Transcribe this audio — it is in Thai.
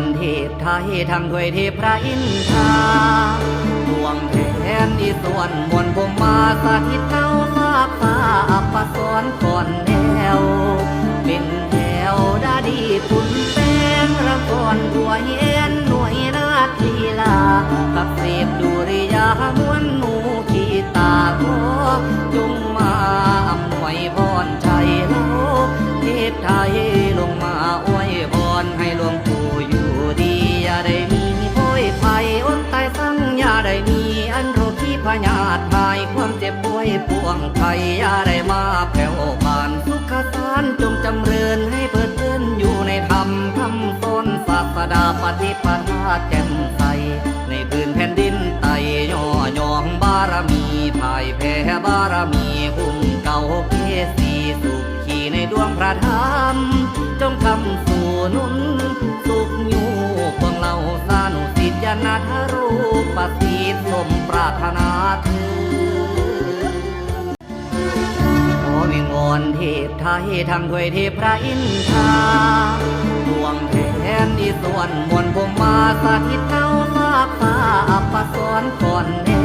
อนเทพไทยทำด้วยเทพพระอินทราดวงแทนที่ส่วนมวลผมมาสถิตเท้าลากฟ้าอัปสอนก่อนแนว เป็นแถวดาดีปุ่นแป้งระก่อนตัวเหน่วย มีอันโรคที่พญาตหายความเจ็บป่วยปวงไทยอย่าได้มาแผ่วบานสุขสารจงจำเริญให้เพิดเพลินอยู่ในธรรมคำสอนศาสดาปฏิปทาแจ่มใส ในพื้นแผ่นดินไตย่อยองบารมีพายแพ้บารมีหุ่มเก่าเพสีสุขขี่ในดวงพระธรรมจงทำสู่นุน นุสิทาทรูปสีสมปรารถนาเธอขอวิงวอนเทพไทยทั้งถวยเทพพระอินทราดวงแทนที่ส่วนมวลผมมาสถิตเท้าลาปตาอัปสอนก่อนแน